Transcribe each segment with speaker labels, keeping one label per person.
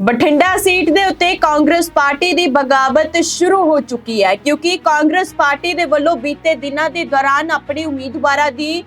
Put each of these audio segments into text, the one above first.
Speaker 1: Bathinda seat ਦੇ ਉੱਤੇ Congress party ਦੀ ਬਗਾਵਤ ਸ਼ੁਰੂ ਹੋ ਚੁੱਕੀ ਹੈ, ਕਿਉਂਕਿ ਕਾਂਗਰਸ ਪਾਰਟੀ ਦੇ ਵੱਲੋਂ ਬੀਤੇ ਦਿਨਾਂ ਦੇ ਦੌਰਾਨ ਆਪਣੇ ਉਮੀਦਵਾਰਾਂ ਦੀ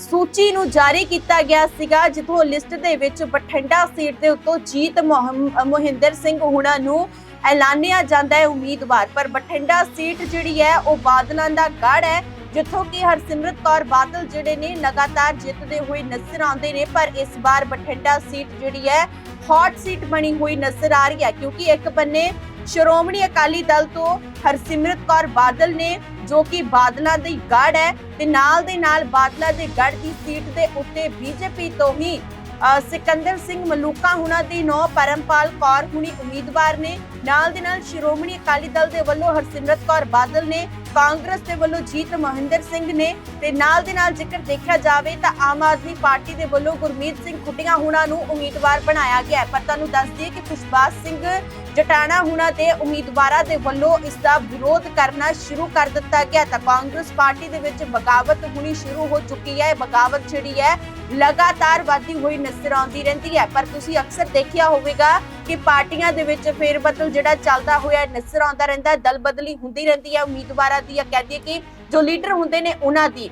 Speaker 1: ਸੂਚੀ ਨੂੰ ਜਾਰੀ ਕੀਤਾ ਗਿਆ ਸੀਗਾ, ਜਿੱਥੋਂ ਲਿਸਟ ਦੇ ਵਿੱਚ ਬਠਿੰਡਾ ਸੀਟ ਦੇ ਉੱਤੋਂ ਜੀਤ ਮੋਹਿੰਦਰ ਸਿੰਘ ਹੁਣਾਂ ਨੂੰ ਐਲਾਨਿਆ ਜਾਂਦਾ ਹੈ ਉਮੀਦਵਾਰ। ਪਰ ਬਠਿੰਡਾ ਸੀਟ ਜਿਹੜੀ ਹੈ, ਉਹ ਬਾਦਲਾਂ ਦਾ ਗੜ ਹੈ, ਜਿੱਥੋਂ ਕਿ ਹਰਸਿਮਰਤ ਕੌਰ ਬਾਦਲ ਜਿਹੜੇ ਨੇ, ਲਗਾਤਾਰ ਜਿੱਤਦੇ ਹੋਏ ਨਜ਼ਰ ਆਉਂਦੇ ਨੇ। ਪਰ ਇਸ ਵਾਰ ਬਠਿੰਡਾ ਸੀਟ ਜਿਹੜੀ ਹੈ ਹੌਟ ਸੀਟ ਬਣੀ ਹੋਈ ਨਜ਼ਰ ਆ ਰਹੀ ਹੈ, ਕਿਉਂਕਿ ਇੱਕ ਬੰਨੇ ਸ਼੍ਰੋਮਣੀ ਅਕਾਲੀ ਦਲ ਤੋਂ ਹਰਸਿਮਰਤ ਕੌਰ ਬਾਦਲ ਨੇ, ਜੋ ਕਿ ਬਾਦਲਾਂ ਦੀ ਗੜ ਹੈ ਤੇ ਨਾਲ ਦੇ ਨਾਲ ਬਾਦਲਾਂ ਦੇ ਗੜ ਦੀ ਸੀਟ ਦੇ ਉੱਤੇ ਬੀਜੇਪੀ ਤੋਂ ਹੀ ਸਿਕੰਦਰ ਸਿੰਘ ਮਲੂਕਾ ਹੁਣਾਂ ਦੀ ਨੌ ਪਰਮਪਾਲ ਕੌਰ ਹੁਣੀ ਉਮੀਦਵਾਰ ਨੇ। ਨਾਲ ਦੇ ਨਾਲ ਸ਼੍ਰੋਮਣੀ ਅਕਾਲੀ ਦਲ ਦੇ ਵੱਲੋਂ ਹਰਸਿਮਰਤ ਕੌਰ ਬਾਦਲ ਨੇ ਕਾਂਗਰਸ ਦੇ ਵੱਲੋਂ ਜੀਤ ਮਹਿੰਦਰ ਸਿੰਘ ਨੇ ਤੇ ਨਾਲ ਦੇ ਨਾਲ ਜੇਕਰ ਦੇਖਿਆ ਜਾਵੇ ਤਾਂ ਆਮ ਆਦਮੀ ਪਾਰਟੀ ਦੇ ਵੱਲੋਂ ਗੁਰਮੀਤ ਸਿੰਘ ਖੁੱਟੀਆਂ ਹੁਣਾਂ ਨੂੰ ਉਮੀਦਵਾਰ ਬਣਾਇਆ ਗਿਆ ਹੈ। ਪਰ ਤੁਹਾਨੂੰ ਦੱਸ ਦਈਏ ਕਿ ਖੁਸ਼ਬਾਜ਼ ਸਿੰਘ ਜਟਾਣਾ ਹੁਣਾਂ ਦੇ ਉਮੀਦਵਾਰਾਂ ਦੇ ਵੱਲੋਂ ਇਸ ਦਾ ਵਿਰੋਧ ਕਰਨਾ ਸ਼ੁਰੂ ਕਰ ਦਿੱਤਾ ਗਿਆ ਤਾਂ ਕਾਂਗਰਸ ਪਾਰਟੀ ਦੇ ਵਿੱਚ ਬਗਾਵਤ ਹੁਣੀ ਸ਼ੁਰੂ ਹੋ ਚੁੱਕੀ ਹੈ। ਬਗਾਵਤ ਜਿਹੜੀ ਹੈ ਲਗਾਤਾਰ ਵਧਦੀ ਹੋਈ ਨਜ਼ਰ ਆਉਂਦੀ ਰਹਿੰਦੀ ਹੈ। ਪਰ ਤੁਸੀਂ ਅਕਸਰ ਦੇਖਿਆ ਹੋਵੇਗਾ ਕਿ ਪਾਰਟੀਆਂ ਦੇ ਵਿੱਚ ਫੇਰ ਬਦਲ ਜਿਹੜਾ ਚੱਲਦਾ ਹੋਇਆ ਨਜ਼ਰ ਆਉਂਦਾ ਰਹਿੰਦਾ ਦਲ ਬਦਲੀ ਹੁੰਦੀ ਰਹਿੰਦੀ ਹੈ। ਉਮੀਦਵਾਰਾਂ ਦੀ ਜਾਂ ਕਹਦੇ ਕਿ ਜੋ ਲੀਡਰ ਹੁੰਦੇ ਨੇ, ਉਹਨਾਂ ਦੀ।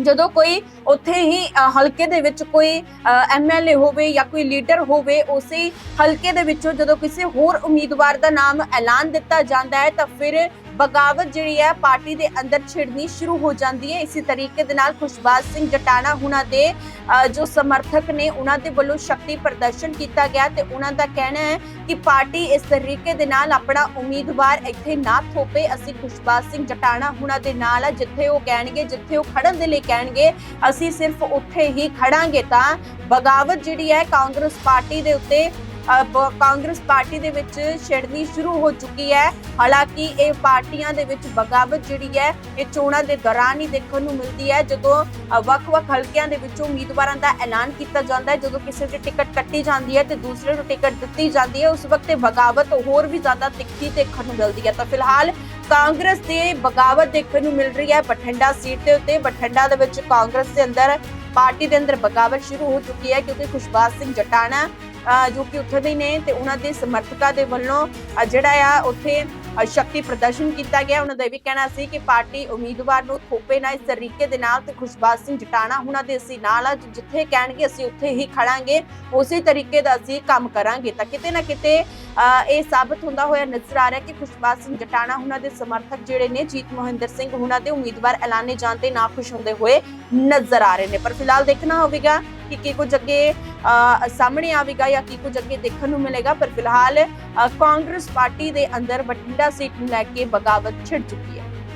Speaker 1: ਜਦੋਂ ਕੋਈ ਉੱਥੇ ਹੀ ਹਲਕੇ ਦੇ ਵਿੱਚ ਕੋਈ ਐਮਐਲਏ ਹੋਵੇ ਜਾਂ ਕੋਈ ਲੀਡਰ ਹੋਵੇ, ਉਸੇ ਹਲਕੇ ਦੇ ਵਿੱਚੋਂ ਜਦੋਂ ਕਿਸੇ ਹੋਰ ਉਮੀਦਵਾਰ ਦਾ ਨਾਮ ਐਲਾਨ ਦਿੱਤਾ ਜਾਂਦਾ ਹੈ, ਤਾਂ ਫਿਰ ਬਗਾਵਤ ਜਿਹੜੀ ਹੈ, ਪਾਰਟੀ ਦੇ ਅੰਦਰ ਛਿੜਨੀ ਸ਼ੁਰੂ ਹੋ ਜਾਂਦੀ ਹੈ। ਇਸੇ ਤਰੀਕੇ ਦੇ ਨਾਲ ਖੁਸ਼ਬਾਜ਼ ਸਿੰਘ ਜਟਾਣਾ ਹੁਣਾਂ ਦੇ ਜੋ ਸਮਰਥਕ ਨੇ, ਉਹਨਾਂ ਦੇ ਵੱਲੋਂ ਸ਼ਕਤੀ ਪ੍ਰਦਰਸ਼ਨ ਕੀਤਾ ਗਿਆ ਤੇ ਉਹਨਾਂ ਦਾ ਕਹਿਣਾ ਹੈ ਕਿ ਪਾਰਟੀ ਇਸ ਤਰੀਕੇ ਦੇ ਨਾਲ ਆਪਣਾ ਉਮੀਦਵਾਰ ਇੱਥੇ ਨਾ ਥੋਪੇ। ਅਸੀਂ ਖੁਸ਼ਬਾਜ਼ ਸਿੰਘ ਜਟਾਣਾ ਹੁਣਾਂ ਦੇ ਨਾਲ ਆ, ਜਿੱਥੇ ਉਹ ਕਹਿਣਗੇ, ਜਿੱਥੇ ਉਹ ਖੜਨ ਦੇ ਲਈ ਕਹਿਣਗੇ, ਅਸੀਂ ਸਿਰਫ ਉੱਥੇ ਹੀ ਖੜਾਂਗੇ ਤਾਂ ਬਗਾਵਤ ਜਿਹੜੀ ਹੈ, ਕਾਂਗਰਸ ਪਾਰਟੀ ਦੇ ਉੱਤੇ ਕਾਂਗਰਸ ਪਾਰਟੀ ਦੇ ਵਿੱਚ ਛਿੜਨੀ ਸ਼ੁਰੂ ਹੋ ਚੁੱਕੀ ਹੈ। ਹਾਲਾਂਕਿ ਇਹ ਪਾਰਟੀਆਂ ਦੇ ਵਿੱਚ ਬਗਾਵਤ ਜਿਹੜੀ ਹੈ, ਇਹ ਚੋਣਾਂ ਦੇ ਦੌਰਾਨ ਹੀ ਦੇਖਣ ਨੂੰ ਮਿਲਦੀ ਹੈ। ਜਦੋਂ ਵੱਖ-ਵੱਖ ਹਲਕਿਆਂ ਦੇ ਵਿੱਚੋਂ ਉਮੀਦਵਾਰਾਂ ਦਾ ਐਲਾਨ ਕੀਤਾ ਜਾਂਦਾ ਹੈ, ਜਦੋਂ ਕਿਸੇ ਦੀ ਟਿਕਟ ਕੱਟੀ ਜਾਂਦੀ ਹੈ ਤੇ ਦੂਸਰੇ ਨੂੰ ਟਿਕਟ ਦਿੱਤੀ ਜਾਂਦੀ ਹੈ, ਉਸ ਵਕਤ ਇਹ ਬਗਾਵਤ ਹੋਰ ਵੀ ਜ਼ਿਆਦਾ ਤਿੱਖੀ ਦੇਖਣ ਨੂੰ ਮਿਲਦੀ ਹੈ। ਤਾਂ ਫਿਲਹਾਲ ਕਾਂਗਰਸ ਦੇ ਬਗਾਵਤ ਦੇਖਣ ਨੂੰ ਮਿਲ ਰਹੀ ਹੈ। ਬਠਿੰਡਾ ਸੀਟ ਦੇ ਉੱਤੇ, ਬਠਿੰਡਾ ਦੇ ਵਿੱਚ ਕਾਂਗਰਸ ਦੇ ਅੰਦਰ ਪਾਰਟੀ ਦੇ ਅੰਦਰ ਬਗਾਵਤ ਸ਼ੁਰੂ ਹੋ ਚੁੱਕੀ ਹੈ, ਕਿਉਂਕਿ ਖੁਸ਼ਬਾਜ਼ ਸਿੰਘ ਜਟਾਣਾ ਜੋ ਕਿ ਉੱਥੇ ਦੇ ਨੇ ਤੇ ਉਹਨਾਂ ਦੇ ਸਮਰਥਕਾਂ ਦੇ ਵੱਲੋਂ ਜਿਹੜਾ ਆ, ਉੱਥੇ ਸ਼ਕਤੀ ਪ੍ਰਦਰਸ਼ਨ ਕੀਤਾ ਗਿਆ। ਉਹਨਾਂ ਦਾ ਵੀ ਕਹਿਣਾ ਸੀ ਕਿ ਪਾਰਟੀ ਉਮੀਦਵਾਰ ਨੂੰ ਥੋਪੇ ਨਾ ਇਸ ਤਰੀਕੇ ਦੇ ਨਾਲ ਤੇ ਖੁਸ਼ਬਾਜ਼ ਸਿੰਘ ਜਟਾਣਾ ਉਹਨਾਂ ਦੇ ਅਸੀਂ ਨਾਲ ਆ, ਜਿੱਥੇ ਕਹਿਣਗੇ ਅਸੀਂ ਉੱਥੇ ਹੀ ਖੜਾਂਗੇ। ਉਸੇ ਤਰੀਕੇ ਦਾ ਅਸੀਂ ਕੰਮ ਕਰਾਂਗੇ। ਤਾਂ ਕਿਤੇ ਨਾ ਕਿਤੇ ਇਹ ਸਾਬਤ ਹੁੰਦਾ ਹੋਇਆ ਨਜ਼ਰ ਆ ਰਿਹਾ ਕਿ ਖੁਸ਼ਬਾਜ਼ ਸਿੰਘ ਜਟਾਣਾ ਉਹਨਾਂ ਦੇ ਸਮਰਥਕ ਜਿਹੜੇ ਨੇ, ਜੀਤ ਮੋਹਿੰਦਰ ਸਿੰਘ ਉਹਨਾਂ ਦੇ ਉਮੀਦਵਾਰ ਐਲਾਨੇ ਜਾਣ ਤੇ ਨਾ ਖੁਸ਼ ਹੁੰਦੇ ਹੋਏ ਨਜ਼ਰ ਆ ਰਹੇ ਨੇ। ਪਰ ਫਿਲਹਾਲ ਦੇਖਣਾ ਹੋਵੇਗਾ ਕਿ ਕੀ ਕੁਝ ਅੱਗੇ ਅ, ਸਾਹਮਣੇ ਆਵੇਗਾ ਜਾਂ ਕੀ ਕੁਝ ਅੱਗੇ ਦੇਖਣ ਨੂੰ ਮਿਲੇਗਾ ਪਰ ਫਿਲਹਾਲ ਕਾਂਗਰਸ ਪਾਰਟੀ ਦੇ ਅੰਦਰ ਬਠਿੰਡਾ ਸੀਟ ਨੂੰ ਲੈ ਕੇ ਬਗਾਵਤ ਛਿੜ ਚੁੱਕੀ ਹੈ।